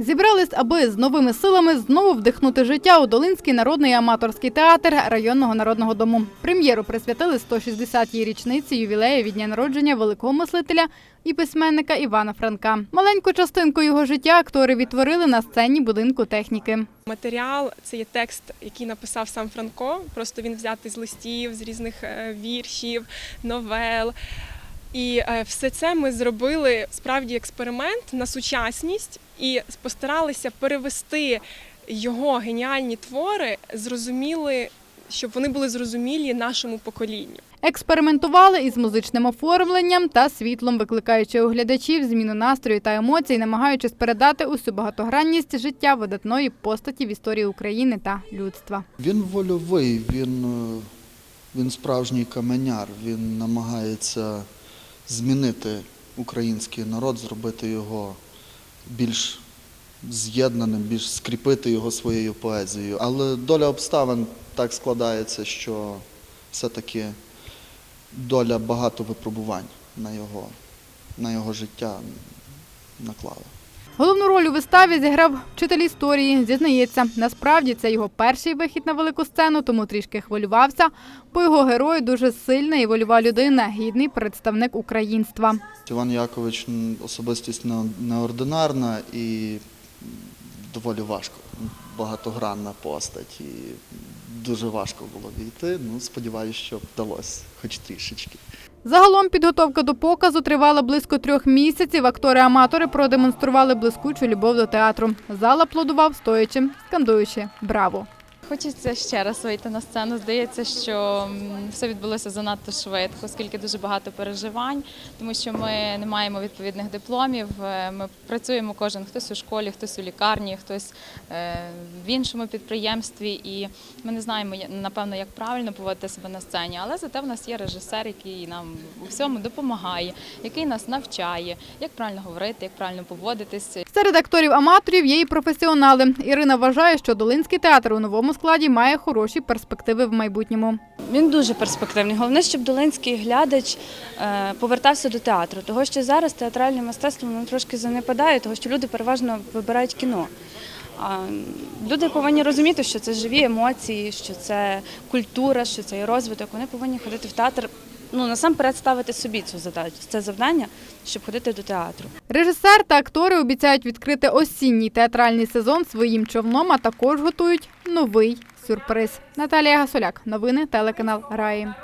Зібрались, аби з новими силами знову вдихнути життя у Долинський народний аматорський театр районного народного дому. Прем'єру присвятили 160-й річниці ювілею від дня народження великого мислителя і письменника Івана Франка. Маленьку частинку його життя актори відтворили на сцені будинку техніки. Матеріал це є текст, який написав сам Франко. Просто він взятий з листів, з різних е, віршів, новел. І е, все це ми зробили справді експеримент на сучасність і постаралися перевести його геніальні твори, зрозуміли, щоб вони були зрозумілі нашому поколінню. Експериментували із музичним оформленням та світлом, викликаючи у глядачів зміну настрою та емоцій, намагаючись передати усю багатогранність життя видатної постаті в історії України та людства. Він вольовий, він, е, він справжній каменяр, він намагається змінити український народ, зробити його більш з'єднаним, більш скріпити його своєю поезією. Але доля обставин так складається, що все-таки доля багато випробувань на його, на його життя наклала. Головну роль у виставі зіграв вчитель історії. Зізнається, насправді це його перший вихід на велику сцену, тому трішки хвилювався, бо його герой дуже сильна і вольова людина, гідний представник українства. Іван Якович особистість неординарна і доволі важко. Багатогранна постать. І дуже важко було війти. Ну, сподіваюся, що вдалося, хоч трішечки. Загалом підготовка до показу тривала близько трьох місяців. Актори-аматори продемонстрували блискучу любов до театру. Зал аплодував стоячи, скандуючи Браво! Хочеться ще раз вийти на сцену. Здається, що все відбулося занадто швидко, оскільки дуже багато переживань, тому що ми не маємо відповідних дипломів. Е, Ми працюємо кожен хтось у школі, хтось у лікарні, хтось е, в іншому підприємстві, і ми не знаємо напевно, як правильно поводити себе на сцені. Але зате в нас є режисер, який нам у всьому допомагає, який нас навчає, як правильно говорити, як правильно поводитись. Серед акторів-аматорів є і професіонали. Ірина вважає, що Долинський театр у новому складі має хороші перспективи в майбутньому. Він дуже перспективний. Головне, щоб долинський глядач е, повертався до театру. Того, що зараз театральне мистецтво воно трошки занепадає, того що люди переважно вибирають кіно. Люди повинні розуміти, що це живі емоції, що це культура, що це розвиток. Вони повинні ходити в театр. Ну насамперед ставити собі цю задачу, це завдання, щоб ходити до театру. Режисер та актори обіцяють відкрити осінній театральний сезон своїм човном, а також готують новий сюрприз. Наталія Гасоляк, новини телеканал Раї.